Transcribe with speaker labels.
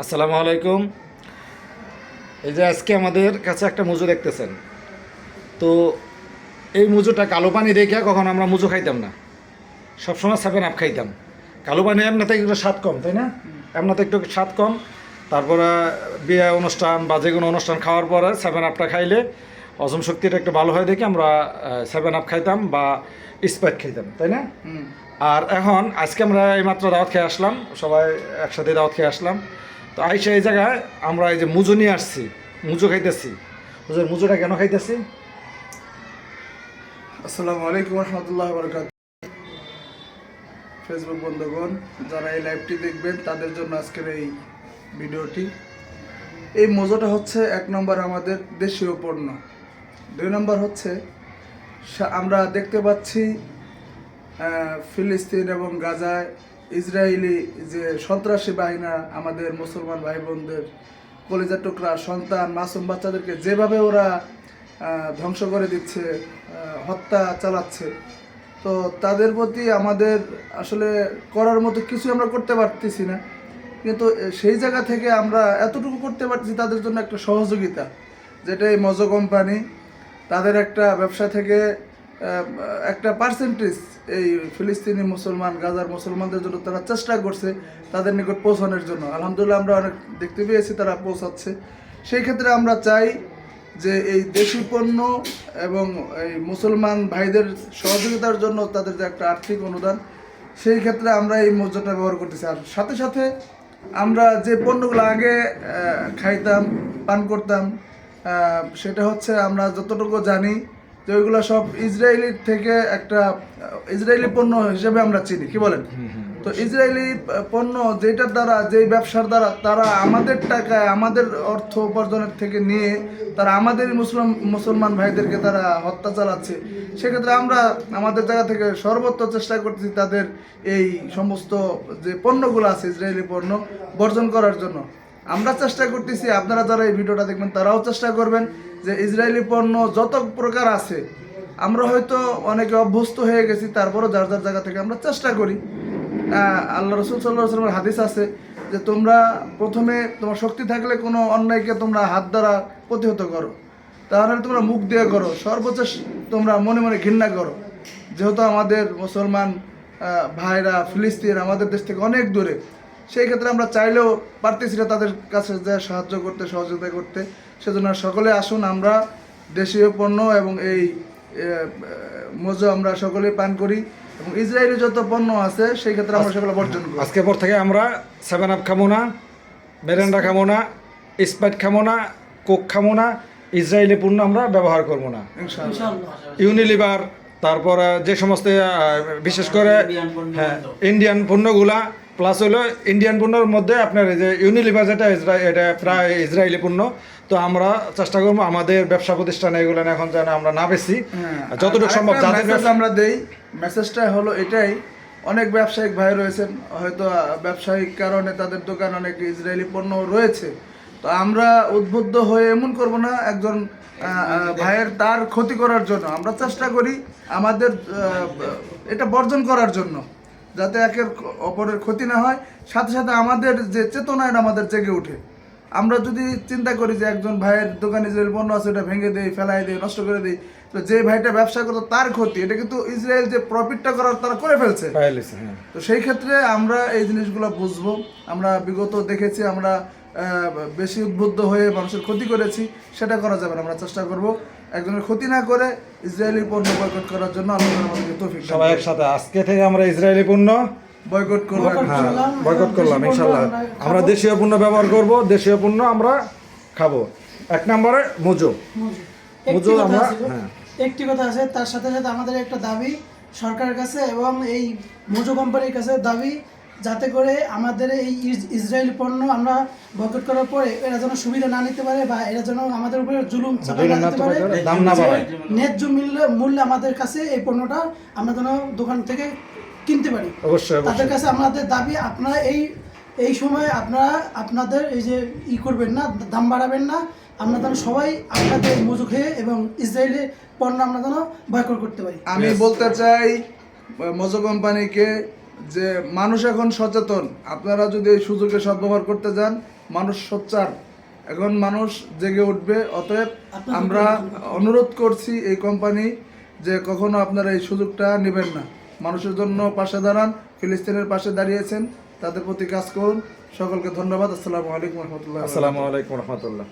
Speaker 1: আসসালামু আলাইকুম। এই যে আজকে আমাদের কাছে একটা মুজো দেখতেছেন। তো এই মুজোটা কালো পানি দেখে কখন আমরা মুজো খাইতাম না। সবসময় সেভেন আপ খাইতাম। কালো পানি এমনিতে একটু স্বাদ কম তাই না? এমনিতে একটু স্বাদ কম। তারপরে বিয়ে অনুষ্ঠান বা যে কোনো অনুষ্ঠান খাওয়ার পরে সেভেন আপটা খাইলে হজম শক্তিটা একটু ভালো হয় দেখে আমরা সেভেন আপ খাইতাম বা স্প্রাইট খাইতাম তাই না? আর এখন আজকে আমরা এইমাত্র দাওয়াত খেয়ে আসলাম। সবাই একসাথে দাওয়াত খেয়ে আসলাম। তো আইসা এই জায়গায় আমরা এই যে মুজো নিয়ে আসছি, মুজো খাইতেছি। মুজোটা কেন খাইতেছি?
Speaker 2: আসসালামু আলাইকুম রহমতুল্লাহ বরকাত। ফেসবুক বন্ধুগণ, যারা এই লাইভটি দেখবেন, তাদের জন্য আজকের এই ভিডিওটি। এই মজাটা হচ্ছে এক নম্বর আমাদের দেশীয় পণ্য। দুই নম্বর হচ্ছে আমরা দেখতে পাচ্ছি ফিলিস্তিন এবং গাজায় ইসরায়েলি যে সন্ত্রাসী বাহিনা, আমাদের মুসলমান ভাই বোনদের কলিজা টুকরা, সন্তান, মাসুম বাচ্চাদেরকে যেভাবে ওরা ধ্বংস করে দিচ্ছে হত্যা চালাচ্ছে, তো তাদের প্রতি আমাদের আসলে করার মতো কিছু আমরা করতে পারতেছি না। কিন্তু সেই জায়গা থেকে আমরা এতটুকু করতে পারছি তাদের জন্য একটা সহযোগিতা, যেটা এই মজো কোম্পানি, তাদের একটা ব্যবসা থেকে একটা পার্সেন্টেজ এই ফিলিস্তিনি মুসলমান, গাজার মুসলমানদের জন্য তারা চেষ্টা করছে তাদের নিকট পৌঁছানোর জন্য। আলহামদুলিল্লাহ আমরা অনেক দেখতে পেয়েছি, তারা পৌঁছাচ্ছে। সেই ক্ষেত্রে আমরা চাই যে এই দেশি পণ্য এবং এই মুসলমান ভাইদের সহযোগিতার জন্য তাদের যে একটা আর্থিক অনুদান, সেই ক্ষেত্রে আমরা এই মজ্জাটা ব্যবহার করতেছি। আর সাথে সাথে আমরা যে পণ্যগুলো আগে খাইতাম, পান করতাম সেটা হচ্ছে আমরা যতটুকু জানি যে ওইগুলো সব ইসরায়েলির থেকে একটা ইসরায়েলি পণ্য হিসেবে আমরা চিনি কি বলেন? তো ইসরায়েলি পণ্য যেটার দ্বারা যেই ব্যবসার দ্বারা তারা আমাদের টাকায় আমাদের অর্থ উপার্জনের থেকে নিয়ে তারা আমাদের মুসলিম মুসলমান ভাইদেরকে তারা হত্যা চালাচ্ছে সেক্ষেত্রে আমরা আমাদের জায়গা থেকে সর্বত্র চেষ্টা করতেছি তাদের এই সমস্ত যে পণ্যগুলো আছে ইসরায়েলি পণ্য বর্জন করার জন্য। আমরা চেষ্টা করতেছি, আপনারা যারা এই ভিডিওটা দেখবেন, তারাও চেষ্টা করবেন যে ইসরায়েলি পণ্য যত প্রকার আছে, আমরা হয়তো অনেকে অভ্যস্ত হয়ে গেছি, তারপরও যার যার জায়গা থেকে আমরা চেষ্টা করি। আল্লাহ রসুল সাল্লাহ সাল্লামের হাদিস আছে যে তোমরা প্রথমে তোমার শক্তি থাকলে কোনো অন্যায়কে তোমরা হাত দ্বারা প্রতিহত করো। তাহলে তোমরা মুখ দিয়ে করো সর্বোচ্চ তোমরা মনে মনে ঘৃণা করো। যেহেতু আমাদের মুসলমান ভাইরা ফিলিস্তিন আমাদের দেশ থেকে অনেক দূরে সেই ক্ষেত্রে আমরা চাইলেও পারতেছি না তাদের কাছে যে সাহায্য করতে সহযোগিতা করতে। সেজন্য সকলে আসুন আমরা দেশীয় পণ্য এবং এই মজো আমরা সকলে পান করি এবং ইসরায়েলি যত পণ্য আছে সেই ক্ষেত্রে আমরা সেগুলো বর্জন করি।
Speaker 1: আজকে পর থেকে আমরা সেভেন আপ খাব না মেরেন্ডা খাব না স্প্রাইট খাব না কোক খাব না ইসরায়েলি পণ্য আমরা ব্যবহার করব না। ইউনিলিভার তারপর যে সমস্ত বিশেষ করে হ্যাঁ ইন্ডিয়ান পণ্যগুলা প্লাস হলো ইন্ডিয়ান পণ্যের মধ্যে আপনার এই যে ইউনিলিভার যেটা এটা প্রায় ইসরায়েলি পণ্য। তো আমরা চেষ্টা করব আমাদের ব্যবসা প্রতিষ্ঠানে এগুলো এখন যেন আমরা না বেশি।
Speaker 2: হ্যাঁ,
Speaker 1: যতটুকু সম্ভব যাদের
Speaker 2: আমরা দেই মেসেজটা হলো এটাই অনেক ব্যবসায়িক ভাই রয়েছেন হয়তো ব্যবসায়িক কারণে তাদের দোকান অনেক ইসরায়েলি পণ্য রয়েছে। তো আমরা উদ্বুদ্ধ হয়ে এমন করব না, একজন ভাইয়ের তার ক্ষতি করার জন্য। আমরা চেষ্টা করি আমাদের এটা বর্জন করার জন্য, যাতে একের অপরের ক্ষতি না হয়। সাথে সাথে আমাদের যে চেতনা এটা আমাদের জেগে ওঠে। আমরা যদি চিন্তা করি যে একজন ভাইয়ের দোকানে যে পণ্য আছে ওটা ভেঙে দেই ফেলাই দেই নষ্ট করে দিই তো যে ভাইটা ব্যবসা করতো তার ক্ষতি। এটা কিন্তু ইসরায়েল যে প্রফিটটা করার তারা করে ফেলছে।
Speaker 1: হ্যাঁ।
Speaker 2: তো সেই ক্ষেত্রে আমরা এই জিনিসগুলো বুঝব। আমরা বিগত দেখেছি আমরা বেশি উদ্বুদ্ধ হয়ে মানুষের ক্ষতি করেছি সেটা করা যাবে না। আমরা চেষ্টা করব একজনের ক্ষতি না করে ইসরায়েলি পণ্য বয়কট করার জন্য আল্লাহ আমাদেরকে তৌফিক
Speaker 1: সবাই একসাথে আজকে থেকে আমরা ইসরায়েলি পণ্য
Speaker 2: বয়কট করব
Speaker 1: হ্যাঁ বয়কট করলাম ইনশাল্লাহ। আমরা দেশীয় পণ্য ব্যবহার করব দেশীয় পণ্য আমরা খাব। এক নম্বরে মুজো। মুজো। আমরা হ্যাঁ।
Speaker 3: একটি কথা আছে তার সাথে সাথে আমাদের একটা দাবি সরকারের কাছে এবং এই মোজো কোম্পানির কাছে দাবি যাতে করে আমাদের এই ইস- ইসরায়েলি পণ্য আমরা বয়কট করার পরে এরা যেন সুবিধা না নিতে পারে বা এরা যেন আমাদের উপরে জুলুম
Speaker 1: দাম না বাড়ায়।
Speaker 3: ন্যায্য মূল্যে মূল্যে আমাদের কাছে এই পণ্যটা আমরা যেন দোকান থেকে কিনতে পারি।
Speaker 1: অবশ্যই
Speaker 3: তাদের কাছে আমাদের দাবি আপনারা এই এই সময় আপনারা আপনাদের এই যে ই করবেন না দাম বাড়াবেন না আমরা যেন সবাই আপনাদের মজু খেয়ে এবং ইসরায়েলের পণ্য আমরা যেন বয়কট করতে পারি।
Speaker 2: আমি বলতে চাই মজো কোম্পানিকে যে মানুষ এখন সচেতন আপনারা যদি এই সুযোগে সদ্ব্যবহার করতে যান মানুষ সোচ্চার। এখন মানুষ জেগে উঠবে অতএব আমরা অনুরোধ করছি এই কোম্পানি যে কখনো আপনারা এই সুযোগটা নেবেন না। মানুষের জন্য পাশে দাঁড়ান, ফিলিস্তিনের পাশে দাঁড়িয়েছেন। তাদের প্রতি কাজ করুন। সকলকে ধন্যবাদ। আসসালামু আলাইকুম রহমতুল্লাহ।
Speaker 1: আসসালামু আলাইকুম রহমতুল্লাহ।